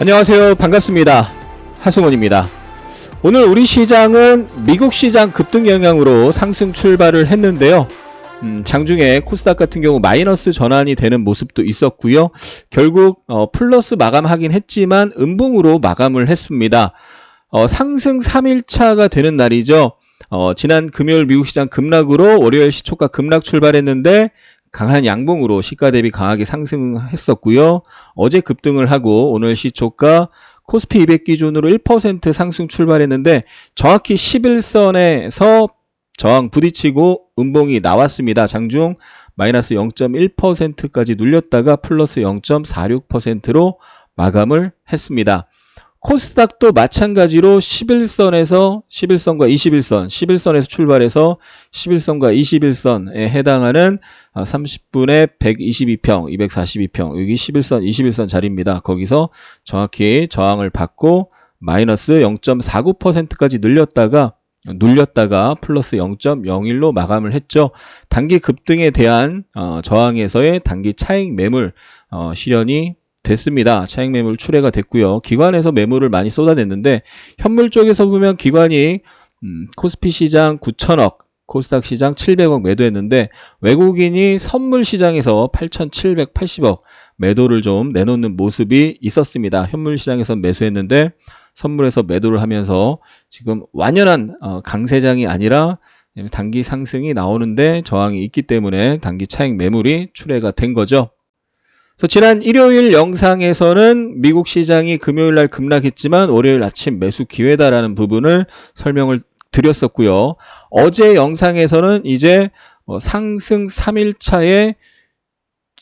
안녕하세요. 반갑습니다. 하승원입니다. 오늘 우리 시장은 미국 시장 급등 영향으로 상승 출발을 했는데요. 음, 장중에 코스닥 같은 경우 마이너스 전환이 되는 모습도 있었고요. 결국 어, 플러스 마감하긴 했지만 음봉으로 마감을 했습니다. 어, 상승 3일차가 되는 날이죠. 어, 지난 금요일 미국 시장 급락으로 월요일 시초가 급락 출발했는데 강한 양봉으로 시가 대비 강하게 상승했었고요. 어제 급등을 하고 오늘 시초가 코스피 200 기준으로 1% 상승 출발했는데 정확히 11선에서 저항 부딪히고 음봉이 나왔습니다. 장중 마이너스 0.1%까지 눌렸다가 플러스 0.46%로 마감을 했습니다. 코스닥도 마찬가지로 11선에서 11선과 21선, 11선에서 출발해서 11선과 21선에 해당하는 30분에 122평, 242평, 여기 11선, 21선 자리입니다. 거기서 정확히 저항을 받고 마이너스 0.49%까지 늘렸다가 눌렸다가 플러스 0.01로 마감을 했죠. 단기 급등에 대한 어, 저항에서의 단기 차익 매물 어, 실현이 됐습니다. 차익 매물 출회가 됐고요. 기관에서 매물을 많이 쏟아냈는데 현물 쪽에서 보면 기관이 음, 코스피 시장 9천억, 코스닥 시장 700억 매도했는데 외국인이 선물 시장에서 8,780억 매도를 좀 내놓는 모습이 있었습니다. 현물 시장에서 매수했는데 선물에서 매도를 하면서 지금 완연한 어, 강세장이 아니라 단기 상승이 나오는데 저항이 있기 때문에 단기 차익 매물이 출회가 된 거죠. 그래서 지난 일요일 영상에서는 미국 시장이 금요일 날 급락했지만 월요일 아침 매수 기회다라는 부분을 설명을 드렸었고요. 어제 영상에서는 이제 뭐 상승 3일차에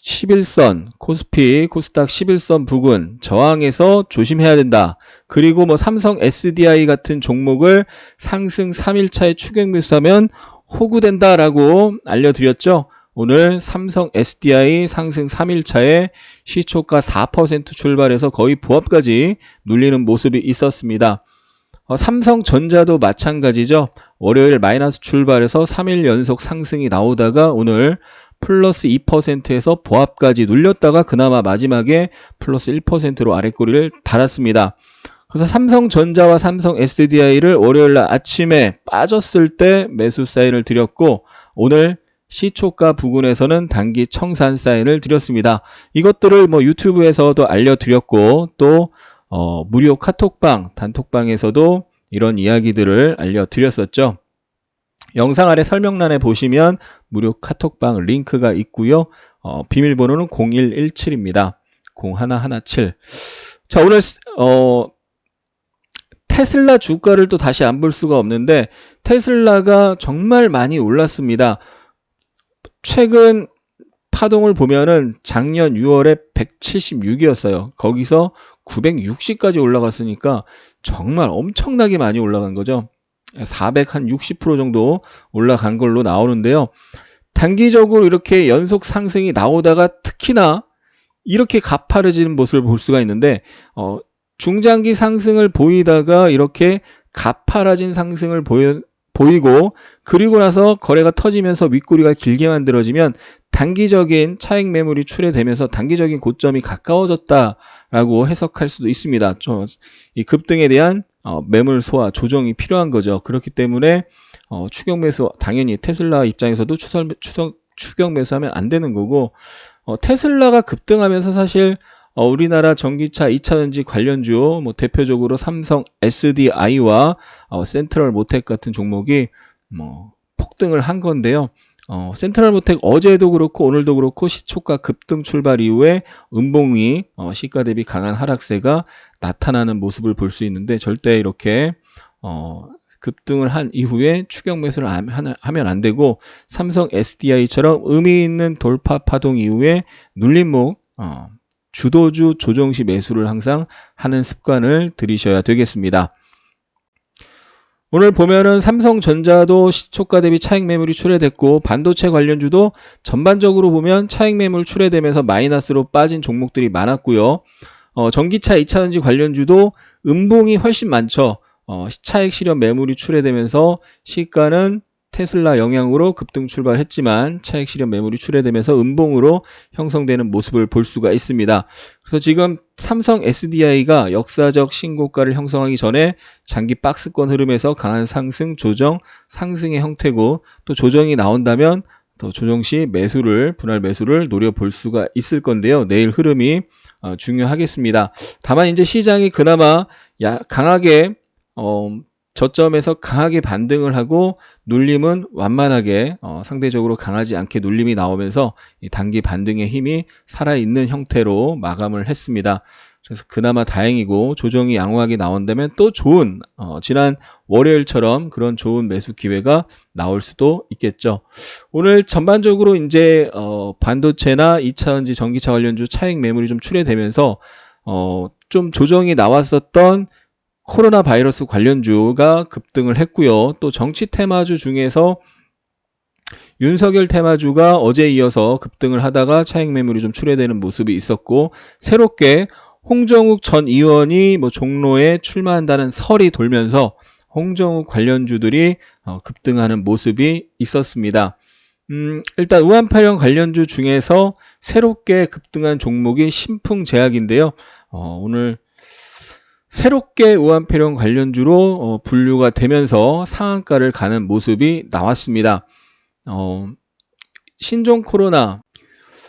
11선, 코스피, 코스닥 11선 부근 저항에서 조심해야 된다. 그리고 뭐 삼성 SDI 같은 종목을 상승 3일차에 추격 매수하면 호구된다라고 알려드렸죠. 오늘 삼성 SDI 상승 3일차에 시초가 4% 출발해서 거의 보합까지 눌리는 모습이 있었습니다. 어, 삼성전자도 마찬가지죠. 월요일 마이너스 출발해서 3일 연속 상승이 나오다가 오늘 플러스 2%에서 보합까지 눌렸다가 그나마 마지막에 플러스 1%로 아래꼬리를 달았습니다. 그래서 삼성전자와 삼성 SDI를 월요일 날 아침에 빠졌을 때 매수 사인을 드렸고 오늘 시초가 부근에서는 단기 청산 사인을 드렸습니다. 이것들을 뭐 유튜브에서도 알려드렸고 또 어, 무료 카톡방, 단톡방에서도 이런 이야기들을 알려드렸었죠. 영상 아래 설명란에 보시면 무료 카톡방 링크가 있고요. 어, 비밀번호는 0117입니다. 0117. 자, 오늘 어, 테슬라 주가를 또 다시 안 볼 수가 없는데 테슬라가 정말 많이 올랐습니다. 최근 파동을 보면은 작년 6월에 176이었어요. 거기서 960까지 올라갔으니까 정말 엄청나게 많이 올라간 거죠. 460% 정도 올라간 걸로 나오는데요. 단기적으로 이렇게 연속 상승이 나오다가 특히나 이렇게 가파르지는 모습을 볼 수가 있는데 어, 중장기 상승을 보이다가 이렇게 가파라진 상승을 보여, 보이고 그리고 나서 거래가 터지면서 윗꼬리가 길게 만들어지면 단기적인 차익 매물이 출회되면서 단기적인 고점이 가까워졌다라고 해석할 수도 있습니다. 이 급등에 대한 어, 매물 소화 조정이 필요한 거죠. 그렇기 때문에 어, 추격 매수 당연히 테슬라 입장에서도 추설, 추석, 추격 매수하면 안 되는 거고 어, 테슬라가 급등하면서 사실 어, 우리나라 전기차 2차전지 관련주 뭐 대표적으로 삼성 SDI와 어, 센트럴 모텍 같은 종목이 뭐 폭등을 한 건데요. 어, 센트럴 모텍 어제도 그렇고 오늘도 그렇고 시초가 급등 출발 이후에 음봉이 어, 시가 대비 강한 하락세가 나타나는 모습을 볼 수 있는데 절대 이렇게 어, 급등을 한 이후에 추격 매수를 하면 안 되고 삼성 SDI처럼 의미 있는 돌파 파동 이후에 눌림목 어, 주도주 조정 시 매수를 항상 하는 습관을 들이셔야 되겠습니다. 오늘 보면은 삼성전자도 시초가 대비 차익 매물이 출회됐고 반도체 관련주도 전반적으로 보면 차익 매물 출회되면서 마이너스로 빠진 종목들이 많았고요. 어, 전기차 2차전지 관련주도 음봉이 훨씬 많죠. 어, 차익 실현 매물이 출회되면서 시가는 테슬라 영향으로 급등 출발했지만 차익 실현 매물이 출회되면서 음봉으로 형성되는 모습을 볼 수가 있습니다. 그래서 지금 삼성 SDI가 역사적 신고가를 형성하기 전에 장기 박스권 흐름에서 강한 상승, 조정, 상승의 형태고 또 조정이 나온다면 또 조정 시 매수를 분할 매수를 노려볼 수가 있을 건데요. 내일 흐름이 어, 중요하겠습니다. 다만 이제 시장이 그나마 야, 강하게 어, 저점에서 강하게 반등을 하고 눌림은 완만하게 어, 상대적으로 강하지 않게 눌림이 나오면서 이 단기 반등의 힘이 살아있는 형태로 마감을 했습니다. 그래서 그나마 다행이고 조정이 양호하게 나온다면 또 좋은 어, 지난 월요일처럼 그런 좋은 매수 기회가 나올 수도 있겠죠. 오늘 전반적으로 이제 어, 반도체나 2차전지 전기차 관련주 차익 매물이 좀 출회되면서 어, 좀 조정이 나왔었던 코로나 바이러스 관련주가 급등을 했고요. 또 정치 테마주 중에서 윤석열 테마주가 어제 이어서 급등을 하다가 차익 매물이 좀 출회되는 모습이 있었고 새롭게 홍정욱 전 의원이 뭐 종로에 출마한다는 설이 돌면서 홍정욱 관련주들이 어, 급등하는 모습이 있었습니다. 음, 일단 우한파령 관련주 중에서 새롭게 급등한 종목이 신풍제약인데요. 어, 오늘 새롭게 우한폐렴 관련주로 어, 분류가 되면서 상한가를 가는 모습이 나왔습니다. 어, 신종 코로나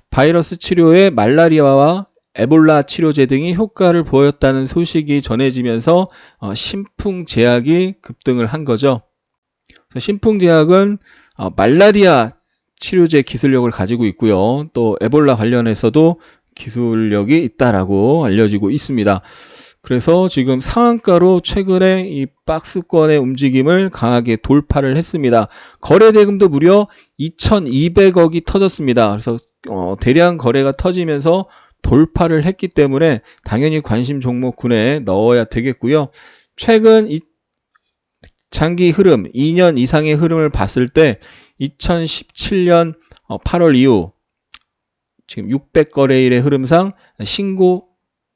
바이러스 치료에 말라리아와 에볼라 치료제 등이 효과를 보였다는 소식이 전해지면서 어, 신풍제약이 급등을 한 거죠. 신풍제약은 어, 말라리아 치료제 기술력을 가지고 있고요. 또 에볼라 관련해서도 기술력이 있다라고 알려지고 있습니다. 그래서 지금 상한가로 최근에 이 박스권의 움직임을 강하게 돌파를 했습니다. 거래 대금도 무려 2,200억이 터졌습니다. 그래서 어, 대량 거래가 터지면서 돌파를 했기 때문에 당연히 관심 종목군에 넣어야 되겠고요. 최근 이 장기 흐름, 2년 이상의 흐름을 봤을 때 2017년 8월 어, 이후 지금 600거래일의 흐름상 신고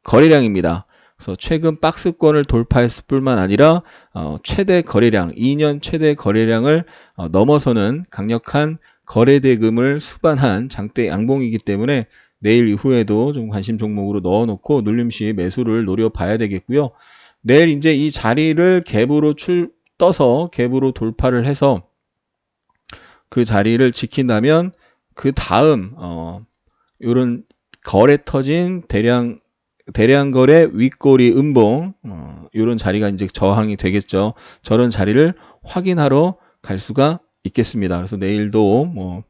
거래량입니다. 그래서 최근 박스권을 돌파했을 뿐만 아니라 어, 최대 거래량, 2년 최대 거래량을 어, 넘어서는 강력한 거래 대금을 수반한 장대 양봉이기 때문에 내일 이후에도 좀 관심 종목으로 넣어놓고 눌림시 매수를 노려봐야 되겠고요. 내일 이제 이 자리를 갭으로 출 떠서 갭으로 돌파를 해서 그 자리를 지킨다면 그 다음 어 요런 거래 터진 대량 대량 거래 윗꼬리 음봉 어, 이런 자리가 이제 저항이 되겠죠. 저런 자리를 확인하러 갈 수가 있겠습니다. 그래서 내일도 뭐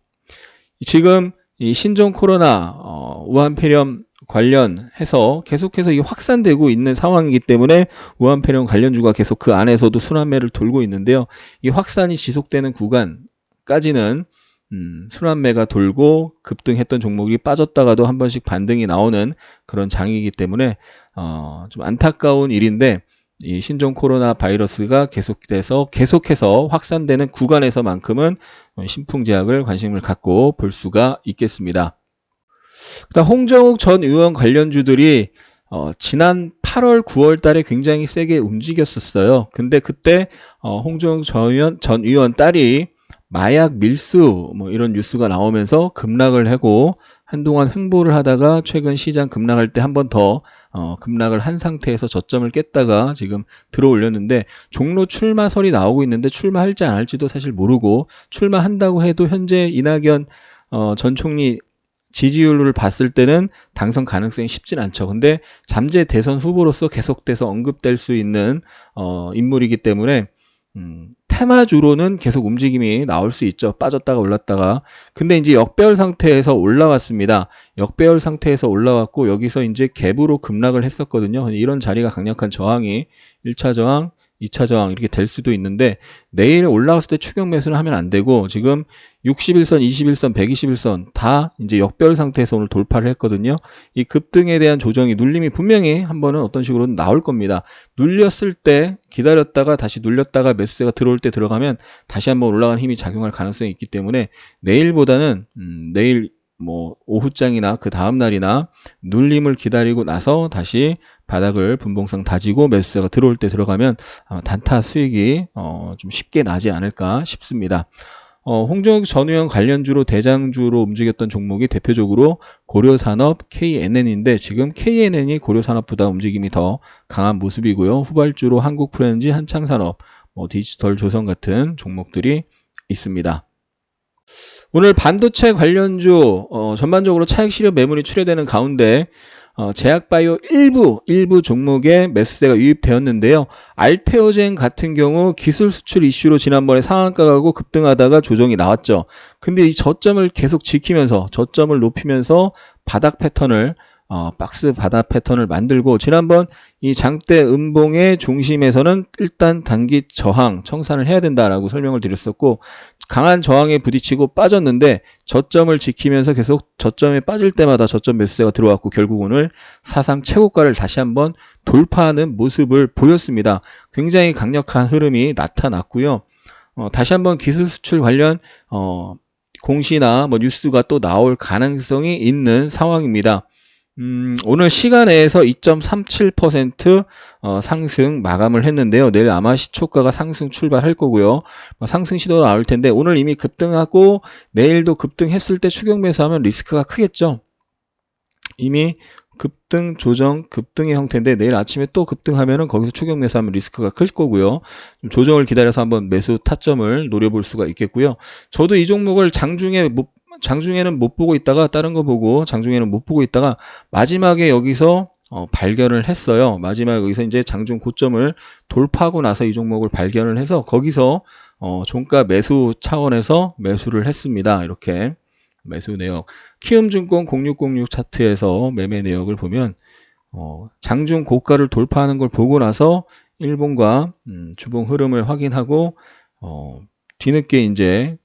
지금 이 신종 코로나 어, 우한 폐렴 관련해서 계속해서 이 확산되고 있는 상황이기 때문에 우한 폐렴 관련주가 계속 그 안에서도 순환매를 돌고 있는데요. 이 확산이 지속되는 구간까지는 음, 순환매가 돌고 급등했던 종목이 빠졌다가도 한 번씩 반등이 나오는 그런 장이기 때문에 어, 좀 안타까운 일인데 이 신종 코로나 바이러스가 계속돼서 계속해서 확산되는 구간에서만큼은 신풍제약을 관심을 갖고 볼 수가 있겠습니다. 그다음 홍정욱 전 의원 관련주들이 어, 지난 8월, 9월 달에 굉장히 세게 움직였었어요. 근데 그때 어, 홍정욱 전 의원, 전 의원 딸이 마약 밀수 뭐 이런 뉴스가 나오면서 급락을 하고 한동안 횡보를 하다가 최근 시장 급락할 때 한 번 더 어, 급락을 한 상태에서 저점을 깼다가 지금 들어 올렸는데 종로 출마설이 나오고 있는데 출마할지 안 할지도 사실 모르고 출마한다고 해도 현재 이낙연 어, 전 총리 지지율을 봤을 때는 당선 가능성이 쉽진 않죠. 근데 잠재 대선 후보로서 계속돼서 언급될 수 있는 어, 인물이기 때문에 음, 테마주로는 계속 움직임이 나올 수 있죠. 빠졌다가 올랐다가. 근데 이제 역배열 상태에서 올라왔습니다. 역배열 상태에서 올라왔고 여기서 이제 갭으로 급락을 했었거든요. 이런 자리가 강력한 저항이 1차 저항, 2차 저항 이렇게 될 수도 있는데 내일 올라갔을 때 추격 매수를 하면 안 되고 지금 61선, 21선, 121선 다 이제 역별 상태에서 오늘 돌파를 했거든요. 이 급등에 대한 조정이 눌림이 분명히 한 번은 어떤 식으로 나올 겁니다. 눌렸을 때 기다렸다가 다시 눌렸다가 매수세가 들어올 때 들어가면 다시 한번 올라가는 힘이 작용할 가능성이 있기 때문에 내일보다는 음, 내일 뭐 오후장이나 그 다음 날이나 눌림을 기다리고 나서 다시 바닥을 분봉상 다지고 매수세가 들어올 때 들어가면 단타 수익이 어, 좀 쉽게 나지 않을까 싶습니다. 어, 홍정욱 전우영 관련주로 대장주로 움직였던 종목이 대표적으로 고려산업 KNN인데 지금 KNN이 고려산업보다 움직임이 더 강한 모습이고요. 후발주로 한국 프렌지, 한창산업, 뭐 디지털 조선 같은 종목들이 있습니다. 오늘 반도체 관련주 어, 전반적으로 차익 실현 매물이 출회되는 가운데 어, 제약바이오 일부 일부 종목에 매수세가 유입되었는데요. 알테오젠 같은 경우 기술 수출 이슈로 지난번에 상한가 가고 급등하다가 조정이 나왔죠. 근데 이 저점을 계속 지키면서 저점을 높이면서 바닥 패턴을 어, 박스 바닥 패턴을 만들고 지난번 이 장대 음봉의 중심에서는 일단 단기 저항 청산을 해야 된다라고 설명을 드렸었고 강한 저항에 부딪히고 빠졌는데 저점을 지키면서 계속 저점에 빠질 때마다 저점 매수세가 들어왔고 결국 오늘 사상 최고가를 다시 한번 돌파하는 모습을 보였습니다. 굉장히 강력한 흐름이 나타났고요. 어, 다시 한번 기술 수출 관련 어, 공시나 뭐 뉴스가 또 나올 가능성이 있는 상황입니다. 음, 오늘 시간에서 2.37% 어, 상승 마감을 했는데요. 내일 아마 시초가가 상승 출발할 거고요. 뭐 상승 시도가 나올 텐데 오늘 이미 급등하고 내일도 급등했을 때 추격 매수하면 리스크가 크겠죠. 이미 급등, 조정, 급등의 형태인데 내일 아침에 또 급등하면은 거기서 추격 매수하면 리스크가 클 거고요. 좀 조정을 기다려서 한번 매수 타점을 노려볼 수가 있겠고요. 저도 이 종목을 장중에 못 장중에는 못 보고 있다가 다른 거 보고 장중에는 못 보고 있다가 마지막에 여기서 어, 발견을 했어요. 마지막에 여기서 이제 장중 고점을 돌파하고 나서 이 종목을 발견을 해서 거기서 어, 종가 매수 차원에서 매수를 했습니다. 이렇게 매수 내역. 키움증권 0606 차트에서 매매 내역을 보면 어, 장중 고가를 돌파하는 걸 보고 나서 일봉과 음, 주봉 흐름을 확인하고 어, 뒤늦게 이제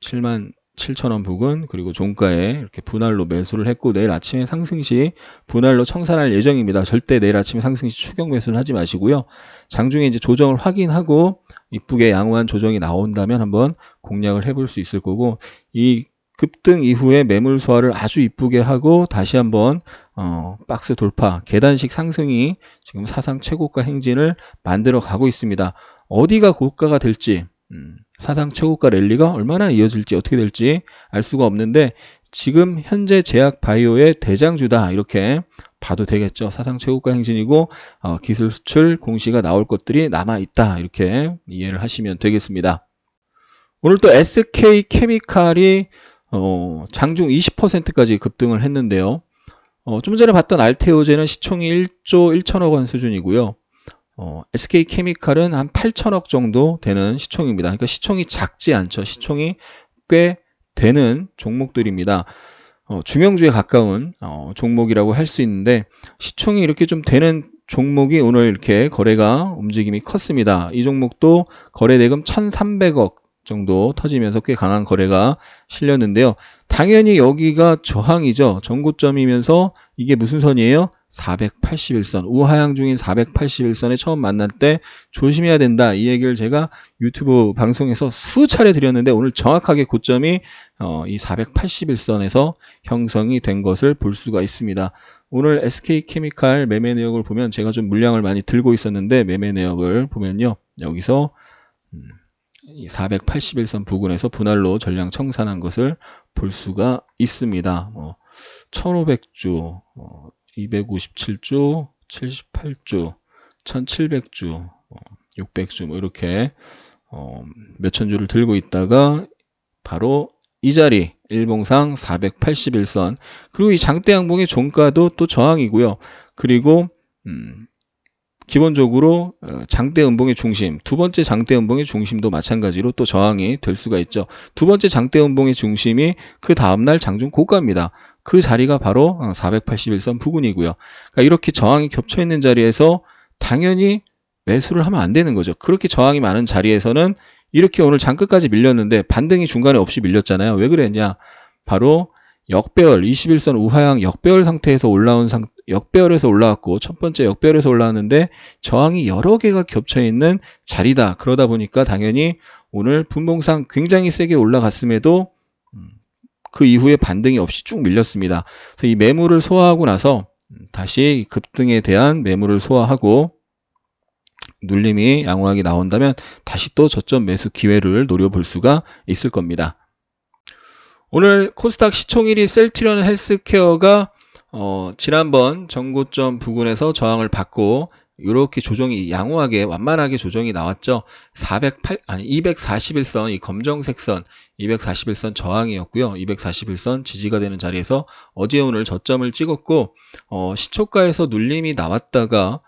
7만 7천원 부근 그리고 종가에 이렇게 분할로 매수를 했고 내일 아침에 상승 시 분할로 청산할 예정입니다. 절대 내일 아침에 상승 시 추격 매수는 하지 마시고요. 장중에 이제 조정을 확인하고 이쁘게 양호한 조정이 나온다면 한번 공략을 해볼 수 있을 거고 이 급등 이후에 매물 소화를 아주 이쁘게 하고 다시 한번 어, 박스 돌파 계단식 상승이 지금 사상 최고가 행진을 만들어 가고 있습니다. 어디가 고가가 될지 음, 사상 최고가 랠리가 얼마나 이어질지 어떻게 될지 알 수가 없는데 지금 현재 제약 바이오의 대장주다 이렇게 봐도 되겠죠. 사상 최고가 행진이고 어, 기술 수출 공시가 나올 것들이 남아 있다 이렇게 이해를 하시면 되겠습니다. 오늘 또 SK 케미칼이 어, 장중 20%까지 급등을 했는데요. 어, 좀 전에 봤던 알테오제는 시총이 1조 1천억 원 수준이고요. 어, SK케미칼은 한 8천억 정도 되는 시총입니다. 그러니까 시총이 작지 않죠. 시총이 꽤 되는 종목들입니다. 어, 중형주에 가까운 어, 종목이라고 할 수 있는데 시총이 이렇게 좀 되는 종목이 오늘 이렇게 거래가 움직임이 컸습니다. 이 종목도 거래 대금 1,300억 정도 터지면서 꽤 강한 거래가 실렸는데요. 당연히 여기가 저항이죠. 전고점이면서 이게 무슨 선이에요? 481선, 우하향 중인 481선에 처음 만날 때 조심해야 된다. 이 얘기를 제가 유튜브 방송에서 수차례 드렸는데 오늘 정확하게 고점이 어, 이 481선에서 형성이 된 것을 볼 수가 있습니다. 오늘 SK케미칼 매매 내역을 보면 제가 좀 물량을 많이 들고 있었는데 매매 내역을 보면요. 여기서 음, 이 481선 부근에서 분할로 전량 청산한 것을 볼 수가 있습니다. 뭐 1500주, 어, 257주, 78주, 1700주, 600주 뭐 이렇게 어, 몇천 주를 들고 있다가 바로 이 자리 일봉상 481선 그리고 이 장대 양봉의 종가도 또 저항이고요. 그리고 음, 기본적으로 어, 장대 음봉의 중심, 두 번째 장대 음봉의 중심도 마찬가지로 또 저항이 될 수가 있죠. 두 번째 장대 음봉의 중심이 그 다음날 장중 고가입니다. 그 자리가 바로 481선 어, 부근이고요. 그러니까 이렇게 저항이 겹쳐 있는 자리에서 당연히 매수를 하면 안 되는 거죠. 그렇게 저항이 많은 자리에서는 이렇게 오늘 장끝까지 밀렸는데 반등이 중간에 없이 밀렸잖아요. 왜 그랬냐? 바로 역배열 21선 우하향 역배열 상태에서 올라온 상 역배열에서 올라왔고 첫 번째 역배열에서 올라왔는데 저항이 여러 개가 겹쳐 있는 자리다. 그러다 보니까 당연히 오늘 분봉상 굉장히 세게 올라갔음에도 음, 그 이후에 반등이 없이 쭉 밀렸습니다. 그래서 이 매물을 소화하고 나서 음, 다시 급등에 대한 매물을 소화하고 눌림이 양호하게 나온다면 다시 또 저점 매수 기회를 노려볼 수가 있을 겁니다. 오늘 코스닥 시총 1위 셀트리온 헬스케어가 어, 지난번 전고점 부근에서 저항을 받고 이렇게 조정이 양호하게 완만하게 조정이 나왔죠. 408 아니 241선 이 검정색 선 241선 저항이었고요. 241선 지지가 되는 자리에서 어제 오늘 저점을 찍었고 어, 시초가에서 눌림이 나왔다가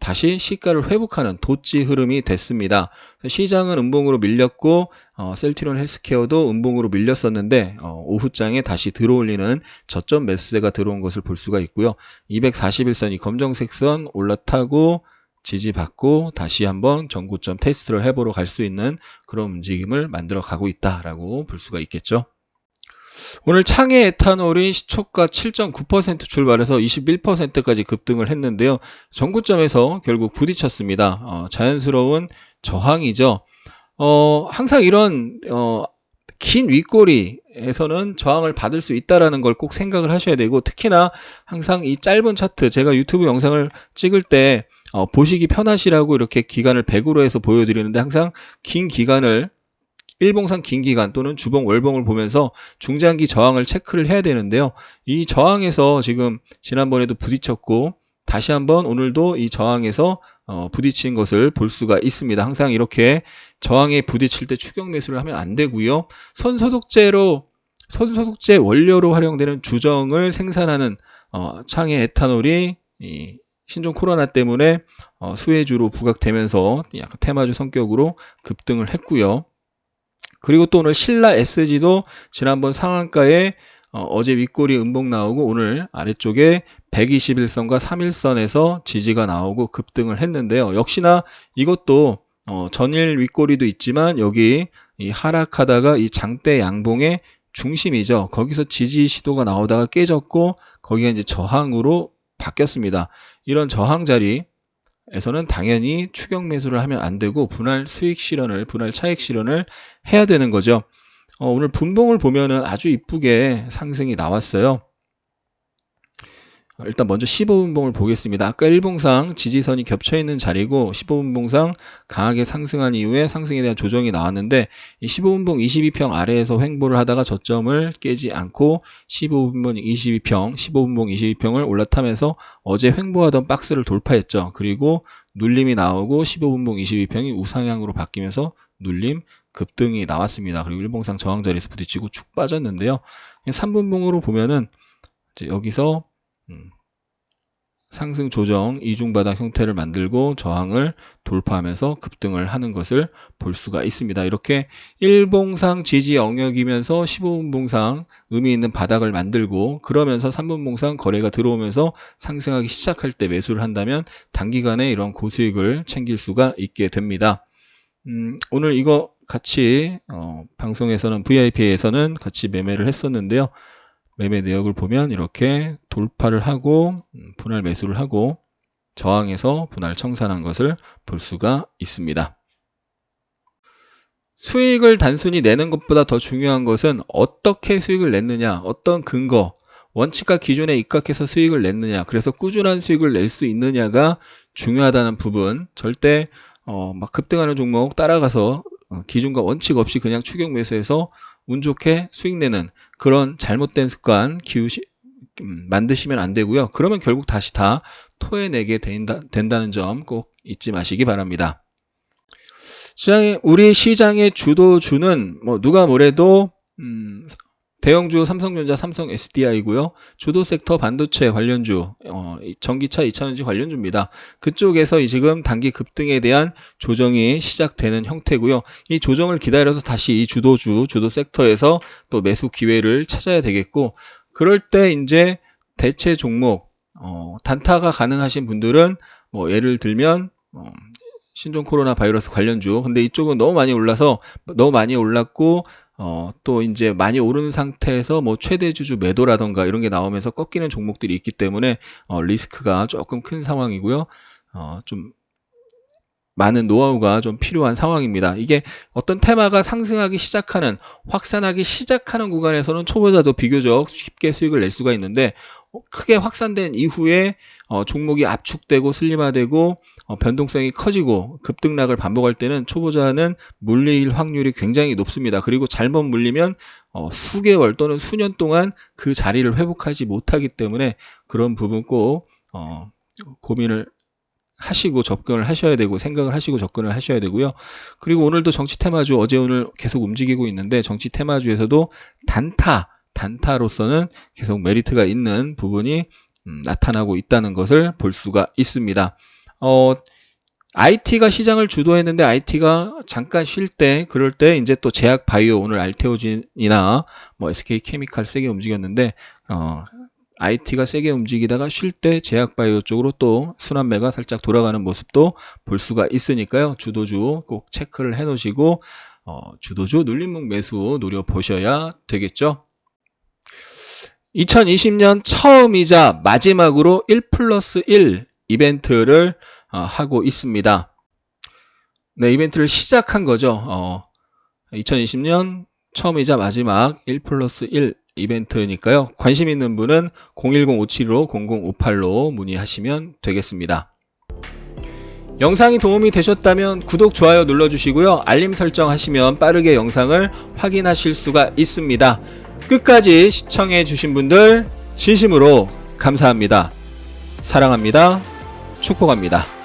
다시 시가를 회복하는 도치 흐름이 됐습니다. 시장은 음봉으로 밀렸고 어, 셀트리온 헬스케어도 음봉으로 밀렸었는데 어, 오후장에 다시 들어올리는 저점 매수세가 들어온 것을 볼 수가 있고요. 241선 이 검정색 선 올라타고 지지받고 다시 한번 전고점 테스트를 해보러 갈 수 있는 그런 움직임을 만들어 가고 있다라고 볼 수가 있겠죠. 오늘 창의 에탄올이 시초가 7.9% 출발해서 21%까지 급등을 했는데요. 전고점에서 결국 부딪혔습니다. 어, 자연스러운 저항이죠. 어, 항상 이런 어, 긴 윗꼬리에서는 저항을 받을 수 있다라는 걸 꼭 생각을 하셔야 되고 특히나 항상 이 짧은 차트 제가 유튜브 영상을 찍을 때 어, 보시기 편하시라고 이렇게 기간을 100으로 해서 보여드리는데 항상 긴 기간을 일봉상 긴 기간 또는 주봉 월봉을 보면서 중장기 저항을 체크를 해야 되는데요. 이 저항에서 지금 지난번에도 부딪혔고 다시 한번 오늘도 이 저항에서 어, 부딪힌 것을 볼 수가 있습니다. 항상 이렇게 저항에 부딪힐 때 추격 매수를 하면 안 되고요. 선소독제로 선소독제 원료로 활용되는 주정을 생산하는 어, 창의 에탄올이 이 신종 코로나 때문에 어, 수혜주로 부각되면서 약간 테마주 성격으로 급등을 했고요. 그리고 또 오늘 신라 SG도 지난번 상한가에 어, 제 윗골이 음봉 나오고 오늘 아래쪽에 121선과 3일선에서 지지가 나오고 급등을 했는데요. 역시나 이것도 어, 전일 윗꼬리도 있지만 여기 이 하락하다가 이 장대 양봉의 중심이죠. 거기서 지지 시도가 나오다가 깨졌고 거기가 이제 저항으로 바뀌었습니다. 이런 저항 자리 에서는 당연히 추격 매수를 하면 안 되고 분할 수익 실현을 분할 차익 실현을 해야 되는 거죠. 어, 오늘 분봉을 보면은 아주 이쁘게 상승이 나왔어요. 어, 일단 먼저 15분봉을 보겠습니다. 아까 일봉상 지지선이 겹쳐 있는 자리고 15분봉상 강하게 상승한 이후에 상승에 대한 조정이 나왔는데 이 15분봉 22평 아래에서 횡보를 하다가 저점을 깨지 않고 15분봉 22평, 15분봉 22평을 올라타면서 어제 횡보하던 박스를 돌파했죠. 그리고 눌림이 나오고 15분봉 22평이 우상향으로 바뀌면서 눌림 급등이 나왔습니다. 그리고 일봉상 저항 자리에서 부딪히고 축 빠졌는데요. 3분봉으로 보면은 여기서 음, 상승 조정 이중바닥 형태를 만들고 저항을 돌파하면서 급등을 하는 것을 볼 수가 있습니다. 이렇게 일봉상 지지 영역이면서 15분봉상 의미 있는 바닥을 만들고 그러면서 3분봉상 거래가 들어오면서 상승하기 시작할 때 매수를 한다면 단기간에 이런 고수익을 챙길 수가 있게 됩니다. 음, 오늘 이거 같이 어, 방송에서는 VIP에서는 같이 매매를 했었는데요. 매매 내역을 보면 이렇게 돌파를 하고 음, 분할 매수를 하고 저항에서 분할 청산한 것을 볼 수가 있습니다. 수익을 단순히 내는 것보다 더 중요한 것은 어떻게 수익을 냈느냐, 어떤 근거, 원칙과 기준에 입각해서 수익을 냈느냐, 그래서 꾸준한 수익을 낼 수 있느냐가 중요하다는 부분, 절대 어, 막 급등하는 종목 따라가서 어, 기준과 원칙 없이 그냥 추격 매수해서 운 좋게 수익 내는 그런 잘못된 습관 기우시 음, 만드시면 안 되고요. 그러면 결국 다시 다 토해내게 된다, 된다는 점 꼭 잊지 마시기 바랍니다. 시장의 우리 시장의 주도주는 뭐 누가 뭐래도 음, 대형주 삼성전자, 삼성 SDI고요. 주도 섹터 반도체 관련주, 어, 전기차, 2차전지 관련주입니다. 그쪽에서 지금 단기 급등에 대한 조정이 시작되는 형태고요. 이 조정을 기다려서 다시 이 주도주, 주도 섹터에서 또 매수 기회를 찾아야 되겠고, 그럴 때 이제 대체 종목, 어, 단타가 가능하신 분들은 뭐 예를 들면 어, 신종 코로나 바이러스 관련주. 근데 이쪽은 너무 많이 올라서 너무 많이 올랐고 어, 또 이제 많이 오른 상태에서 뭐 최대 주주 매도라던가 이런 게 나오면서 꺾이는 종목들이 있기 때문에 어, 리스크가 조금 큰 상황이고요. 어, 좀 많은 노하우가 좀 필요한 상황입니다. 이게 어떤 테마가 상승하기 시작하는, 확산하기 시작하는 구간에서는 초보자도 비교적 쉽게 수익을 낼 수가 있는데, 어, 크게 확산된 이후에 어, 종목이 압축되고 슬림화되고 어, 변동성이 커지고 급등락을 반복할 때는 초보자는 물릴 확률이 굉장히 높습니다. 그리고 잘못 물리면 어, 수개월 또는 수년 동안 그 자리를 회복하지 못하기 때문에 그런 부분 꼭 어, 고민을 하시고 접근을 하셔야 되고 생각을 하시고 접근을 하셔야 되고요. 그리고 오늘도 정치 테마주 어제 오늘 계속 움직이고 있는데 정치 테마주에서도 단타 단타로서는 계속 메리트가 있는 부분이 음, 나타나고 있다는 것을 볼 수가 있습니다. 어, IT가 시장을 주도했는데 IT가 잠깐 쉴 때 그럴 때 이제 또 제약 바이오 오늘 알테오진이나 뭐 SK 케미칼 세게 움직였는데 어, IT가 세게 움직이다가 쉴 때 제약 바이오 쪽으로 또 순환매가 살짝 돌아가는 모습도 볼 수가 있으니까요. 주도주 꼭 체크를 해 놓으시고 어, 주도주 눌림목 매수 노려 보셔야 되겠죠. 2020년 처음이자 마지막으로 1 플러스 1 이벤트를 어, 하고 있습니다. 네, 이벤트를 시작한 거죠. 어, 2020년 처음이자 마지막 1 플러스 1 이벤트니까요. 관심 있는 분은 010-5715-0058로 문의하시면 되겠습니다. 영상이 도움이 되셨다면 구독, 좋아요 눌러주시고요. 알림 설정 하시면 빠르게 영상을 확인하실 수가 있습니다. 끝까지 시청해주신 분들 진심으로 감사합니다. 사랑합니다. 축복합니다.